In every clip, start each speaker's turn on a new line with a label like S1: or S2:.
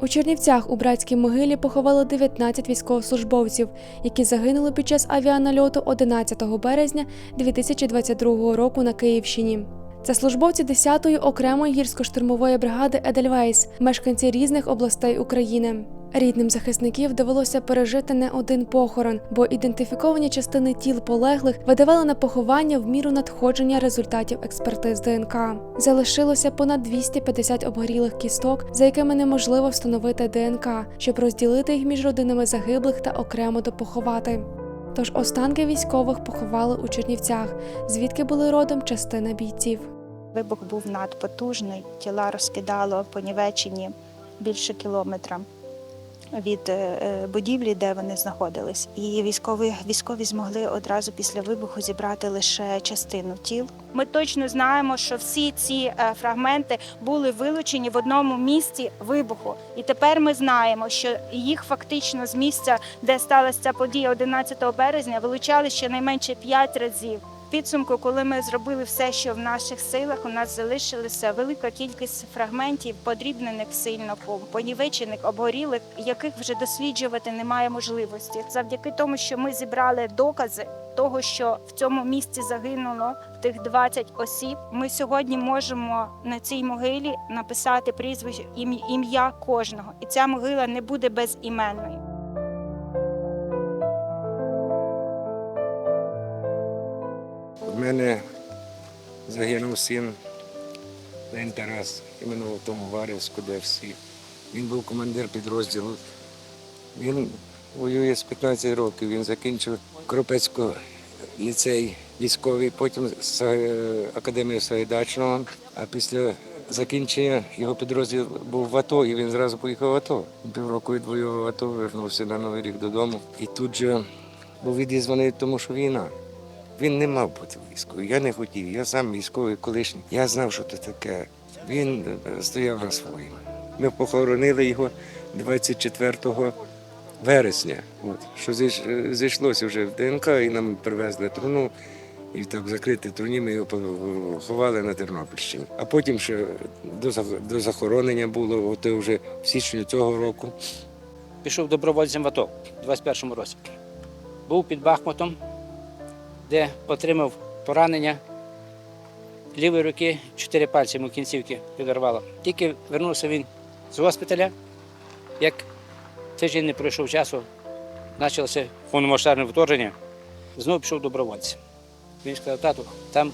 S1: У Чернівцях у братській могилі поховали 19 військовослужбовців, які загинули під час авіанальоту 11 березня 2022 року на Київщині. Це службовці 10-ї окремої гірсько-штурмової бригади Едельвейс, мешканці різних областей України. Рідним захисників довелося пережити не один похорон, бо ідентифіковані частини тіл полеглих видавали на поховання в міру надходження результатів експертиз ДНК. Залишилося понад 250 обгорілих кісток, за якими неможливо встановити ДНК, щоб розділити їх між родинами загиблих та окремо допоховати. Тож останки військових поховали у Чернівцях, звідки були родом частина бійців.
S2: Вибух був надпотужний, тіла розкидало по Нівеччині більше кілометра від е, е, будівлі, де вони знаходились. І військові, військові змогли одразу після вибуху зібрати лише частину тіл. Ми точно знаємо, що всі ці е, фрагменти були вилучені в одному місці вибуху. І тепер ми знаємо, що їх фактично з місця, де сталася ця подія 11 березня, вилучали щонайменше 5 разів. Підсумку, коли ми зробили все, що в наших силах, у нас залишилася велика кількість фрагментів, подрібнених сильно, понівечених, обгорілих, яких вже досліджувати немає можливості. Завдяки тому, що ми зібрали докази того, що в цьому місці загинуло тих 20 осіб. Ми сьогодні можемо на цій могилі написати прізвище ім- ім'я кожного, і ця могила не буде безіменною.
S3: У мене загинув син День Тарас, іменно в тому Варівську, де всі. Він був командир підрозділу. Він воює з 15 років. Він закінчив Кропецько ліцей військовий, потім Са- академію Сагайдачного. А після закінчення його підрозділ був в АТО, і він зразу поїхав в АТО. Півроку відвоював в АТО, вернувся на Новий рік додому. І тут же був відізваний, тому що війна. Він не мав бути військовим. Я не хотів. Я сам військовий колишній. Я знав, що це таке. Він е, стояв на своєму. Ми похоронили його 24 вересня. От, що е, зійшлося вже в ДНК, і нам привезли труну. І так в закритій труні ми його поховали на Тернопільщині. А потім ще до захоронення було, от вже в січні цього року.
S4: пішов добровольцем в АТО у 21-му році. Був під Бахмутом, де отримав поранення лівої руки, чотири пальці йому кінцівки підорвало. Тільки вернувся він з госпіталя, як тиждень не пройшов часу, почалося повномасштабне вторгнення, знову пішов добровольцем. Він сказав, тату, там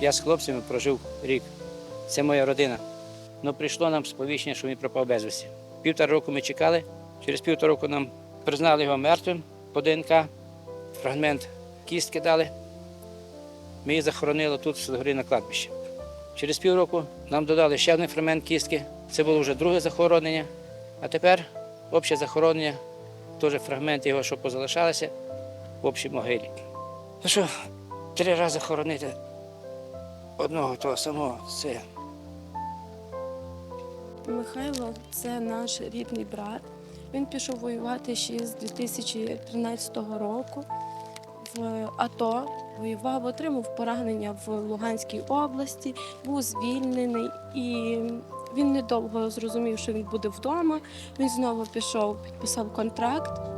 S4: я з хлопцями прожив рік. Це моя родина. Ну прийшло нам сповіщення, що він пропав безвісті. Півтора року ми чекали. Через півтора року нам признали його мертвим по ДНК. Фрагмент кістки дали. Ми її захоронили тут, в Селогорі на кладбищі. Через півроку нам додали ще один фрагмент кістки. Це було вже друге захоронення. А тепер обще захоронення, теж фрагменти його, що позалишалися, в общій могилі. Ну що, три рази хоронити одного того самого, це
S5: Михайло це наш рідний брат. Він пішов воювати ще з 2013 року в АТО. Воював, отримав поранення в Луганській області, був звільнений і він недовго зрозумів, що він буде вдома. Він знову пішов, підписав контракт